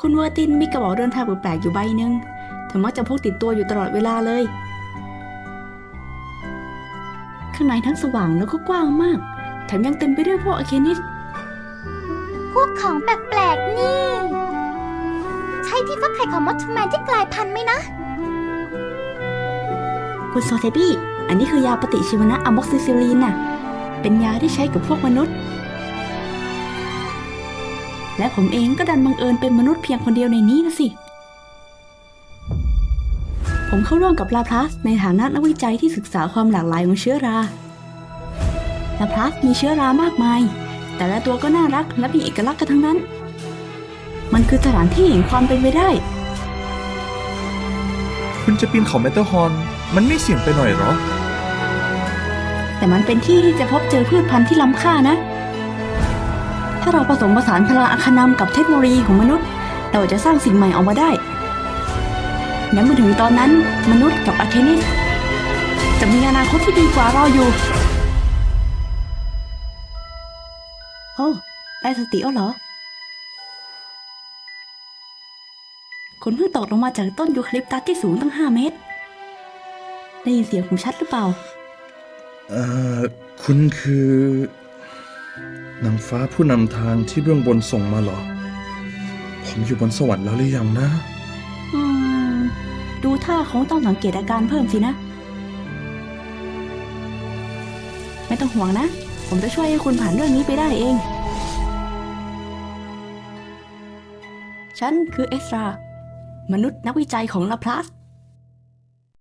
คุณเวอร์ตินมีกระเป๋าเดินทางแปลกๆอยู่ใบหนึ่งเธอมักจะพกติดตัวอยู่ตลอดเวลาเลย ข้างในทั้งสว่างแล้วก็กว้างมาก แถมยังเต็มไปด้วยพวกอะเคนิสพวกของแปลกๆนี่ ใช่ที่ฟักไข่ของมอสแมนที่กลายพันธุ์ไหมนะ คุณโซเทบี้อันนี้คือยาปฏิชีวนะอะม็อกซิซิลีนน่ะ เป็นยาที่ใช้กับพวกมนุษย์ และผมเองก็ดันบังเอิญเป็นมนุษย์เพียงคนเดียวในนี้นะสิ ผมเข้าร่วมกับลาพลัสในฐานะนักวิจัยที่ศึกษาความหลากหลายของเชื้อรา ลาพลัสมีเชื้อรามากมาย แต่ละตัวก็น่ารักและมีเอกลักษณ์กันทั้งนั้น มันคือสถานที่แห่งความเป็นไปได้ คุณจะปีนเขาเมเตอร์ฮอร์นมันไม่เสี่ยงไปหน่อยเหรอ แต่มันเป็นที่ที่จะพบเจอพืชพันธุ์ที่ล้ำค่านะ ถ้าเราผสมผสานพลังอัคานำกับเทคโนโลยีของมนุษย์ เราจะสร้างสิ่งใหม่ออกมาได้ และเมื่อถึงตอนนั้นมนุษย์กับอาร์เคนิสจะมีอนาคตที่ดีกว่ารออยู่ โอ้ได้สติแล้วเหรอคุณเพิ่งตกลงมาจากต้นยูคาลิปตัสที่สูงตั้ง5เมตร ได้ยินเสียงผมชัดหรือเปล่า เอ่อ คุณคือ นางฟ้าผู้นำทางที่เบื้องบนส่งมาเหรอ ผมอยู่บนสวรรค์แล้วหรือยังนะ อืม ดูท่าคงต้องสังเกตอาการเพิ่มสินะ ไม่ต้องห่วงนะ ผมจะช่วยให้คุณผ่านเรื่องนี้ไปได้เอง ฉันคือเอสรามนุษย์นักวิจัยของลาพลัส